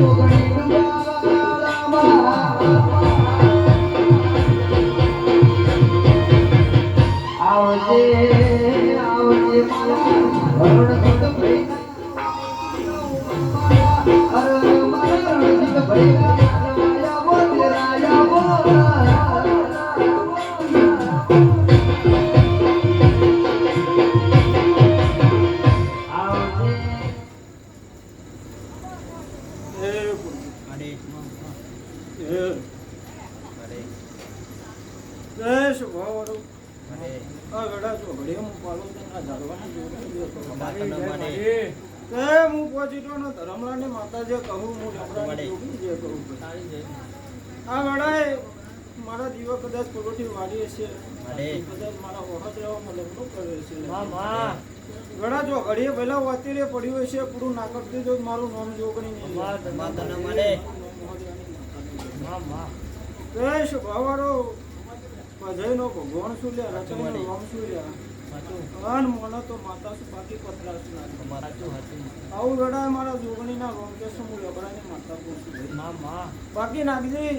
Thank. મારા દીવા કદાચ પરોઠી વાળી મારા વખત રહેવામાં લગ્ન કરે છે ઘણા જો ઘડીએ પહેલા વાતીરે પડ્યું હશે પૂરું ના કરતી મારું નામ જોગણી નહીં દેશ ભાવારો? ભજયનો ભગવાન શું લે રચણીનો રામ શું લે કાન મને તો માતા બાકી પતરા શું ના આવું લડાય મારા જોગણીના રોમ કે હું લગડાની માતા પૂછું? બાકી નાગજી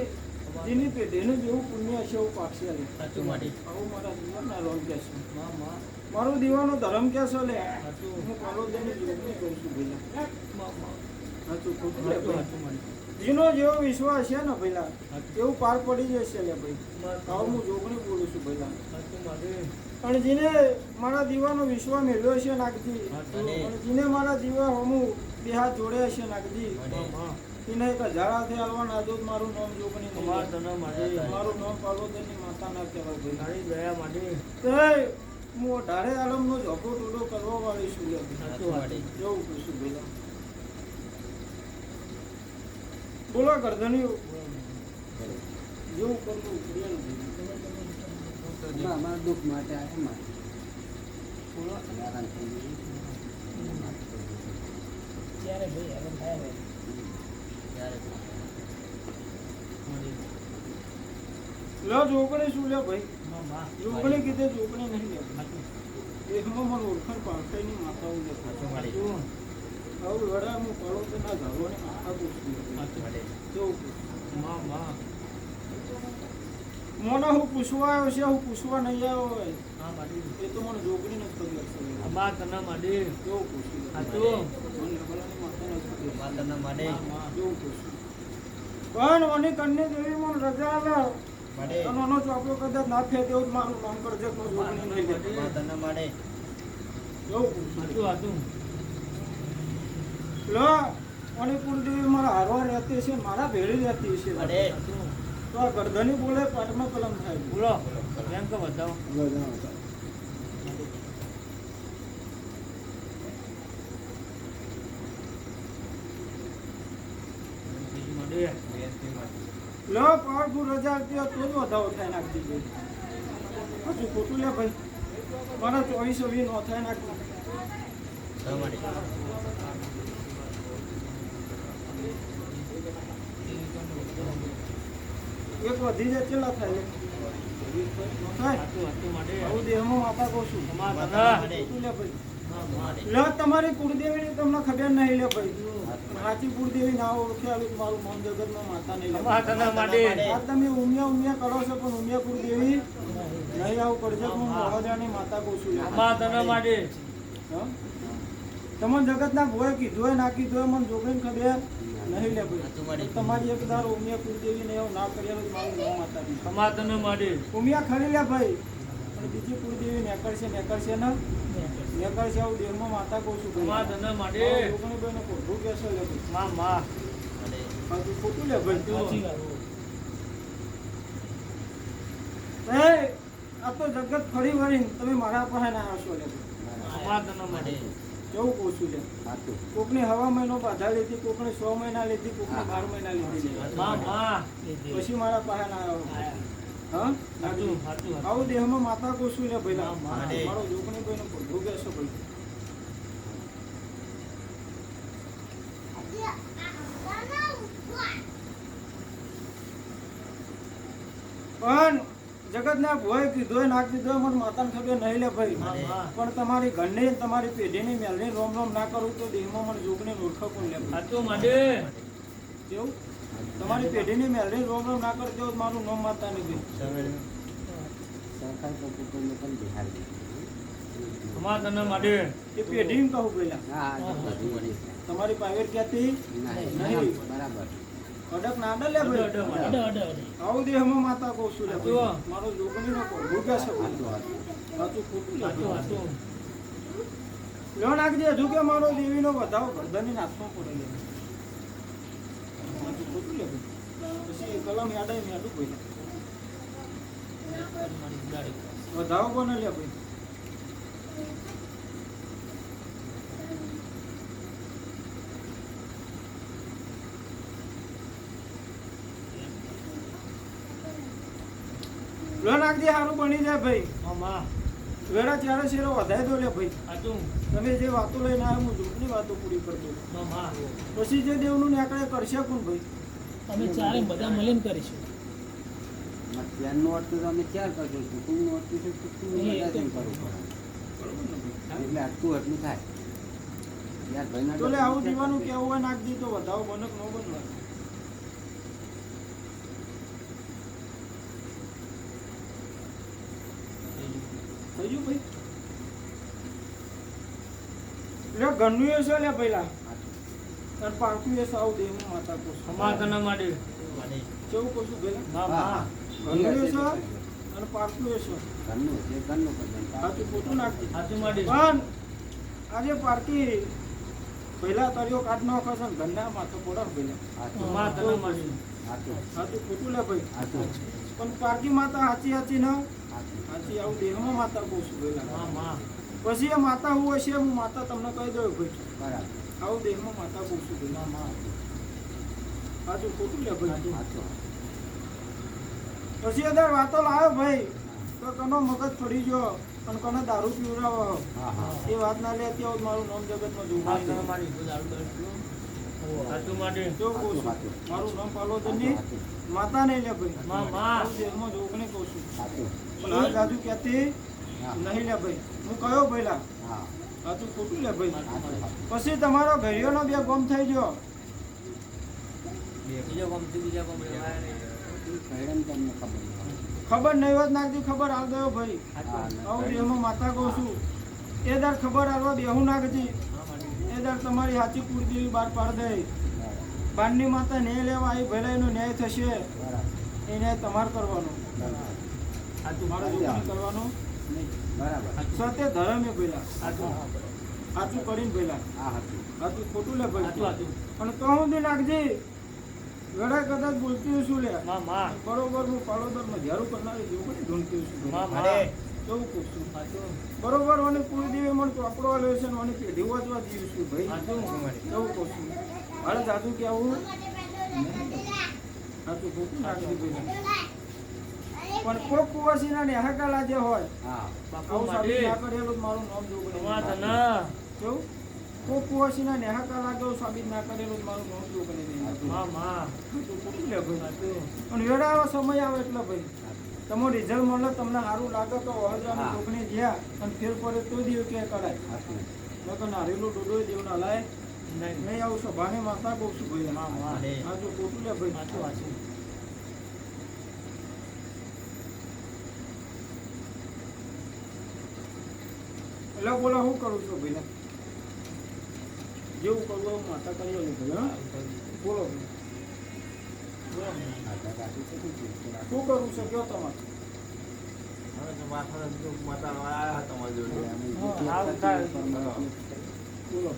જેની પેઢીનું જેવું પુણ્ય છે એવું પાકશે લે આવું મારા જીવનના રોમ કે છે. મારું દીવાનો ધર્મ કે છે લે? હું પાલોદની જોગણી કહું છું ભઈલા. સાચું ખોટું સાચું ભાઈ. જેનો જેવો વિશ્વાસ છે ને ભઈલા એવું પાર પડી જશે ને ભાઈ. આવું હું જોગણી બોલું છું ભઈલા. પણ જેને મારા દીવાનો વિશ્વાસ મેળવ્યો છે નાગજી. અને જેને મારા દીવા હમું બે હાથ જોડ્યા છે નાગજી. એને એક હજાર હાથે હાલવાના આજો મારું નામ જોગણી. મારું નામ પાલોદરની માતા ના કહેવાય ભાઈ. માટે. હું અઢારે આલમનો ઝઘડો ટોડો કરવા વાળી છું લે ભાઈ. એવું પૂછું ભઈલા બોલો ગરદની જેવું કરવું નથી. અમારા દુઃખ માટે આ એમાં હેરાન થઈ ગયું. લો જોગણી શું લે ભાઈ? જોગણી કીધે જોગણી નહીં લે દેહમાં મને ઓળખાણ પાડતાની માતાઓ લે આવું વડા હું પડો તો ના ધારવાની માતા પૂછું કેવું મોને હું પૂછવા આવ્યો છે હું પૂછવા નહીં આવ્યો હોય. એ તો મને જોગણી નથી ખબર છે. કેવું પૂછું મને લગડાની માતા નથી ખબર કેવું પૂછું પણ મને કન્યા દેવી મને રજા આવે અને એનો ચોપડો કદાચ ના ફે તેવું જ મારું નામ કરજે તો જોગણી નહીં લે. કેવું પૂછું લો અને કુલદેવી મારા હારવા રહેતી છે મારા ભેળી રહેતી છે તો આ ગરદની બોલે પાટમાં કલમ થાય. બોલો. લો પાવરફુલ રજા હોય તો જ વધારો થાય નાખતી ભાઈ પછી ખોટું લે ભાઈ? મારા ચોવીસો વી નો થાય નાખતી એક વધી જાય કેટલા થાય તમારી કુળદેવીની તમને ખબર નહીં લે ભાઈ. સાચી કુળદેવી ના ઓળખે આવી મારું જગતમાં માતા નહીં આ તમે ઉમિયા ઉમિયા કરો છો પણ ઉમિયા કુળદેવી નહીં આવું કરશે હું હું વડોદરાની માતા કહું છું. લે. જગત ના ભોય કીધું નાખી ના હોય મને જોગીને ખબર. નહીં લે ભાઈ. તમારી એક દાર ઉમિયા કુળદેવી ને એવું ના કર્યા મારું નામ માતા ઉમિયા ખરી લે ભાઈ. પણ બીજી કુળદેવી નેકળશે નેકળશે ને? નેકળશે આવું દેહમાં માતા કહું છું ભાઈ. મારા. જોગણી ભાઈને ખોટું કહેશો લે ભાઈ. બાકી ખોટું લે ભાઈ. એ આ તો જગત ફરી વળી તમે મારા પાસે ના આવશો લે ભાઈ. માટે છું લે છે? કોકની હવા મહિનો બાધા લીધી કોકને સો મહિના લીધી કોકને બાર મહિના લીધી પછી મારા પાસે ના આવ્યો. હા આવું દેહમાં માતા કોશું લે ભાઈ. મારો. જોગણી ભાઈ નો ભોગેશો ભાઈ. પણ જગતના ભોય કીધો ના કીધો મને માતાને ખબર નહીં લે ભાઈ. પણ તમારી ઘરની તમારી પેઢીની મેલની રોમ રોમ ના કરું તો દેહમાં મને જોગણી મૂર્ખ કોણ લે ભાઈ? કેવું તમારી પેઢીની મેલડી રોમ રોમ ના હોય મારું નોમ માતા નહીં દીધું. તમારી પાવેર ક્યાંથી? નહીં. બરાબર. અડક ના અડે લે ભાઈ. આવું દેહમાં માતા કહું છું તો મારો જોગણી નો કહું ભૂગા છે. સાચું હતું. સાચું ખોટું લે નાખજે હજુ કે મારો દેવીનો વધાવો ગરદનની નાથમાં પડે લે. સાચું ખોટું લે પછી કલમ યાદ આવી યાદું કોઈ વધાવો કોને લે ભાઈ? લો નાખજે સારું બની જાય ભાઈ. વેળા ચારે શેરો વધારી દો લે ભાઈ તમે જે વાતો લઈને આવ્યો હું જૂઠની વાતો પૂરી કરી દઉં. પછી જે દેવનું નેકળે કરશે કોણ ભાઈ? અમે ચારે બધા મળીને કરીશું. માં ત્યારનું અર્થ તો અમે ચાર કરશું કુટુંબનું અર્થ છે કુટુંબનું બધા તો- કરવું એટલે આટલું આટલું થાય. યાર ભાઈ તો આવું દીવાનું કેવું હોય નાખજી તો વધાવો બનક ન બનવા ગયું ભાઈ લે ઘરનું છે લે પહેલા. અને પાકું એ સાવ દેહમાં માતા કોસ કેવું કશું પેલા? ના ના. ઘરનું છે અને એ છે. ઘરનું છે ઘરનું કરવાનું. સાચું ખોટું નાખજે. પણ આજે પાર્ટી પહેલા તરિયો કાઢ નો ખસે ને માં તો પોડા પહેલા. સાચું. સાચું. સાચું ખોટું લે ભાઈ. પણ પારકી માતા હાચી હાચી ન સાચું. આવું દેહમાં માતા કહું છું પછી એ માતા હું હશે હું માતા તમને કહી દઉં ભાઈ બરાબર. આવું દેહમાં માતા કહું છું પહેલા સાચું ખોટું લે ભાઈ. પછી અદર વાતો લાવ્યો ભાઈ તો કનો મગજ પડી ગયો અને કોને દારૂ પીવડાવો. એ વાત ના લે ત્યાં મારું નામ જગતમાં જોવા મારી દારૂ દારૂ. મારું નામ પાલો તો સાચું. માતા નહીં લે ભાઈ. માં માં. દેહમાં જોગણી કહું છું. સાચું. પણ આ દાદુ કહેતી નહીં લે ભાઈ. હું કયો ભઈલા? હા. તું ખોટું લે ભાઈ. સાચું. સાચું. પછી તમારો ઘડિયોનો બે ગમ થઈ ગયો. બીજો ગમ તમને ખબર નહીં. ખબર નહીં હોત નાખતી ખબર આવ ગયો ભાઈ. હા, આવું દેહમાં માતા કહું છું. એ દર ખબર આવવા બેહું નાખતી એ દર તમારી હાચી કુળદેવી બહાર પાડ દે. બરાબર. બારની માતા ન્યાય લેવા એ ભલે એનો ન્યાય થશે બરાબર. એ ન્યાય તમારે કરવાનો. બરાબર. મારે જોગણી કરવાનો? બરાબર. સત્ય ધર્મ એ પહેલા સાચું કરીને આ હતું. સાચું ખોટું લે ભાઈ અને તો હું દી નાખજી ગળા કદાચ બોલતી છું લે. બરોબર હું પાલોદરમાં ઝાડુ કરનારી જોગણી ઢૂંઢતી છું કેવું કહું છું? બરોબર મને પૂરી દેવી મને ચોપડો લે છે ને મને પેઢી વાંચવા દઈએ છું ભાઈ. કેવું કહું છું? મારે દાદુ નાખી ભાઈ. પણ કોક કુવાસીના નેહાકાલા જે હોય હા. આવું સાબિત ના કરેલું મારું નામ જોગણી કેવું? કોક સાબિત ના કરેલું જ મારું નામ જોગણી નહીં સાચું ખોટું લે ભાઈ. પણ વેળા એવો સમય આવે એટલે ભાઈ. તમારું રિઝલ્ટ મળે તમને સારું લાગે તો વહજાની હા. જોગણી જ્યાં અને ફેર પડે તો દેવ ક્યાં કરાય. નકર નારેલું ડોડો દેવ ના લાય. નહીં આવું માતા કહું છું ભાઈ હા જો ખોટું લે ભાઈ. એટલે બોલો હું કરું છું ભાઈ જેવું કરવું માતા કરી આલું ભાઈ. બોલો. શું કરવું છે કયો તમારે? માથા માતા હા, જે થાય. બોલો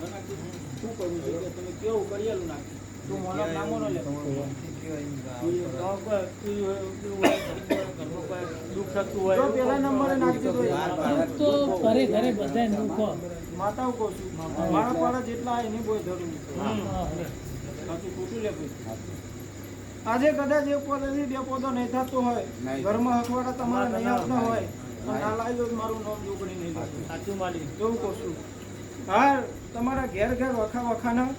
શું કરવું છે કે તમે કેવું કરી આલું તું મોનો નામો ન લે જો પેલા નંબરે નાખજો તો યાર. તો ઘરે ઘરે બધા મૂકો માતાઓ કહું છું મારા પાડા જેટલા એની બોય ધરું બાકી ખોટું લે આજે કદાચ એક પોદાથી બે પોતો નહીં થતો હોય. ઘરમાં હસવાડા તમારા નહીં આવતા હોય તો ના લાગ્યો તો મારું નામ જોગણી નહીં સાચું મારી એવું કહું છું હા તમારા ઘેર ઘેર વખા વખાના.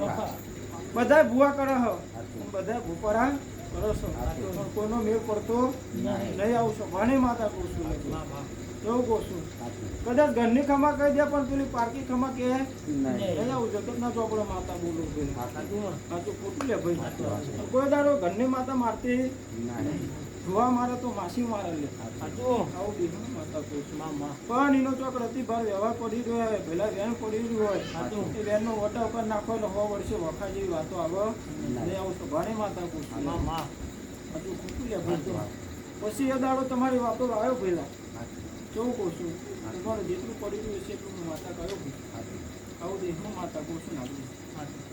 વખા. બધા ભૂવા કરે હ. બધા ભૂપરા કરો છો. પણ કોઈનો મેળ પડતો નહીં. આવશો ઘણી માતા કહું છું. એવું કહું છું. કદાચ ઘરની ખમા કહી દે પણ પેલી પાર્કી ખમા કે નહીં. આવું જગત ના ચોપડો માતા બોલું ભાઈ સાચું. સાચું ખોટું લે ભાઈ. કોઈ દાડો ઘરની માતા મારતી નહીં. ધોવા મારે તો માસી મારે પણ એનો ચોક પ્રતિભાવ વ્યવહાર પડી રહ્યો હોય પેલા વેન પડી રહ્યું હોય. એ વેન નો વટા ઉપર નાખો એટલે સો વર્ષે વખા જેવી વાતો આવે. ને. આવું તો ભાણે માતા કહું હજુ ખૂટું લે પછી એ દાડો તમારી વાતો આવ્યો પેલા કેવું કહું છું? તમારું જેટલું પડી રહ્યું છે એટલું હું માતા કયો આવું દેશમાં માતા કહું છું ને આપણે સાચું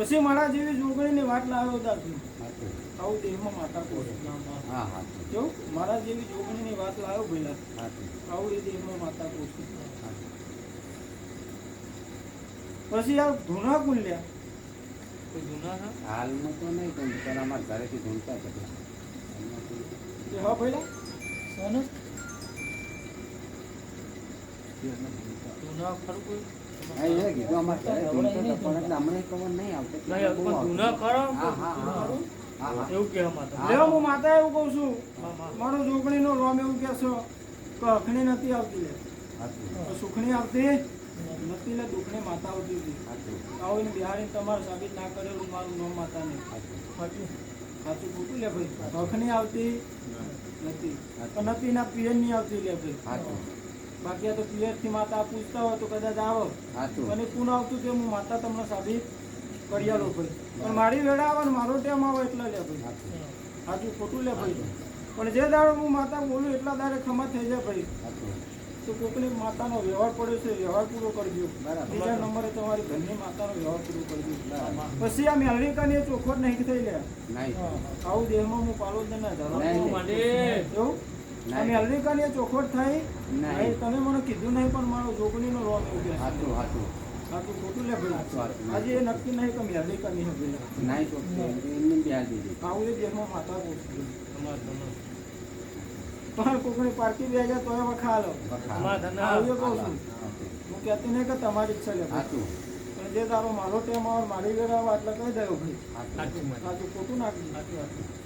પછી મારા જેવી જોગણીની વાત લાવ્યો દાદુ સાચું. આવું દેહમાં માતા હા સાચું, મારા જેવી જોગણીની વાત લાવ્યો ભઈલા. આવું એ દેહમાં માતા કહું પછી આ ધૂના કુલ્યા ધૂના હાલમાં તો નહીં પણ બિચારા અમારા ઘરેથી જ હતા. એ હા ભઈલા. સોનું ધૂના ખરું કોઈ? માતા આવતી સુખણી આવતી નથી લે દુખણી માતા આવતી હતી આવીને બિહારી તમારે સાબિત ના કરેલું મારું નામ માતા નહીં સાચું. સાચું સાચું ખોટું લે ભાઈ અખણી આવતી નથી નથી ના પિયર નહીં આવતી લે ભાઈ આ તો પિયરથી માતા પૂછતા હોય તો કદાચ આવો. અને પૂન આવતું કે હું માતા તમને સાબિત કરી આલો ભાઈ. પણ મારી વેળા આવે ને મારો ટાઈમ આવે એટલા લે ભાઈ. સાચું. ખોટું લે ભાઈ. પણ જે દાડો હું માતા બોલું એટલા દાડે ખમા થઈ જાય ભાઈ. તો કોકની માતાનો વ્યવહાર પડ્યો છે વ્યવહાર પૂરો કરજો. બીજા નંબરે તમારી ઘરની માતાનો વ્યવહાર પૂરો કરજો. પછી આ મેળવી કાની ચોખવટ નહીં થઈ લે. આવું દેહમાં હું પાલો જ ના. માટે એવું? આ નહીં. ચોખવટ થઈ તમે મને કીધું નહીં પણ મારો જોગણીનો એવું કે સાચું, સાચું. સાચું ખોટું લે ભાઈ. આજે એ નક્કી નહીં કે મેળવી કાની હશે નહીં તો એમને બિહાર દીધી. આવું એ દેહમાં માતા પૂછતું પણ કોકણી પાર્ટી બે હજાર તો હવે ખા લો વખા. આવું કહું છું. હું કહેતી નહીં કે તમારી ઈચ્છા લે સાચું, પણ જે તારો મારો ટેમ આવે મારી વેરા એટલે કહી દઉં ભાઈ. માં સાચું ખોટું નાખ્યું સાચું સાચું ન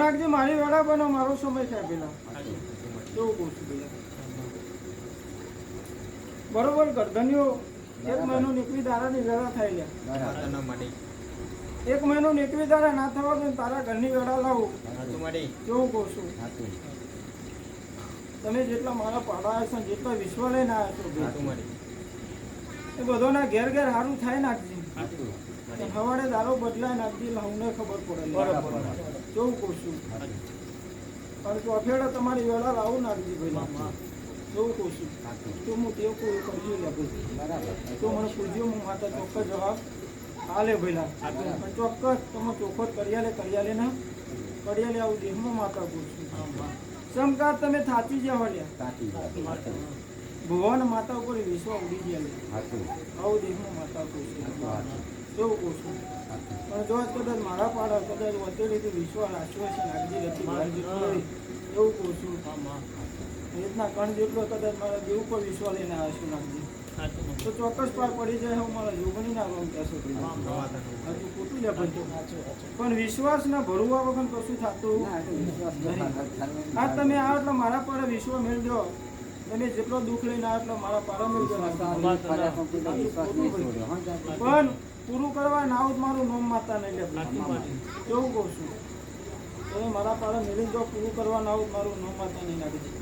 નાખજે મારી વેળા બનો મારો સમય થાય પેલા. કેવું કહું છું પેલા? બરોબર ગરદનીઓ એક મહિનો નીકળી દારાની વેળા થાય એક મહિનો નીકળી દારા ના થવા દે તારા ઘરની વેળા લાવું. કેવું કહું છું? તમે જેટલા મારા પાડા આવ્યા છો જેટલા વિશ્વ લઈને આવ્યા છો એ બધોના ઘેર ઘેર સારું થાય નાખજે. સવારે દારો બદલાય નાખજે હું ખબર પડે. બરાબર. કેવું કહું છું? સાચું પણ ચોફેડા તમારી વેળા લાવું નાખજી ભાઈ કેવું કહું છું? તો હું તે કોઈ કરજો બરાબર. તો મને પૂછજો હું માતા ચોક્કસ જવાબ હાલે ભઈલા. પણ ચોક્કસ તમે ચોખ્ખો કરિયાલે કરિયાલે ના. કરિયાલે આવું દેહમાં માતા માં માં સમકાર તમે થાચી જ્યાં સાચી ભગવાન માતા ઉપર વિશ્વ ઉડી ગયા આવું દેહમાં માતા સાચું વાત. કહું છું? પણ જો કદાચ મારા પાડા કદાચ વધેલી વિશ્વ રાચવે છે નાગજી નથી જેટલું એવું કહું છું. આમાં રીતના કણ જેટલો કદાચ મારા દેવ પર વિશ્વ લઈને આવ્યો છું નાગજી તો ચોક્કસ પાર પડી જાય હું મારા જોગણી ના રોમ કહેશો હજુ ખોટું સાચું પણ વિશ્વાસ ના ભરવા વગર કશું થતું વિશ્વાસ આ તમે આવો એટલે મારા પર વિશ્વ મેળજો તમે જેટલો દુઃખ લઈને આવો એટલે મારા પારા મેળજો વિશ્વાસ પણ પૂરું કરવા ના આવું મારું નામ માતા નહીં લે કેવું કહું છું? તમે મારા પારા મેળવી જો પૂરું કરવા ના આવું મારું નામ માતા નહીં નાખી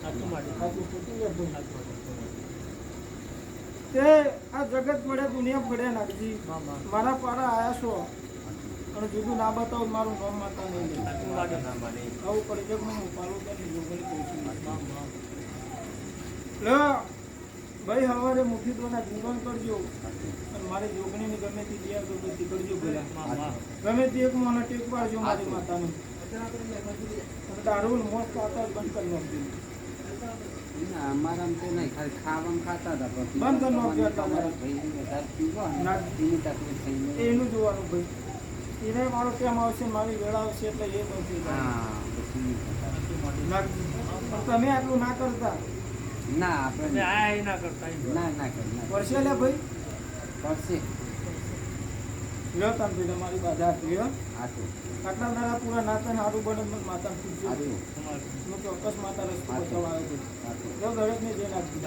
તે આ જગત પડે દુનિયા પડે નાખજી. મારા પારા આયા છો. અને જુદું ના બતાવું મારું નોમ માતા નહીં આવું પરિજકમાં હું પાલું કરી જોગણી કહું છું. ભાઈ સવારે મુઠ્ઠી દોના જીવન કરજો. અને મારી જોગણીની ગમે તે તૈયાર તો બધી કરજો માં ગમે તે એક મને ટેક પાડજો મારી માતાનું. દારૂ મોત ખાતા બંધ કરી નાખજો. ના, તો નહીં. ખાલી ખાવામાં ખાતા હતા. બંધ કરી નાખજો તમારા. એની જોવાનું ભાઈ. એને મારો કેમ આવશે? મારી વેળા આવશે એટલે એ બંધ. થઈ જાય તમે આટલું ના કરતા. ના, તમે આપણે આ એ ના કરતા ના, ના કરતા પરસે. લે ભાઈ. પડશે. લો ભાઈ તમારી બાધા આપી આટલું આટલા દાડા પૂરા નાતા હારું બને માતા તમારું હું ચોક્કસ માતા રસ્તો. બતાવવા આવ્યો છું? દરેકને જે નાખી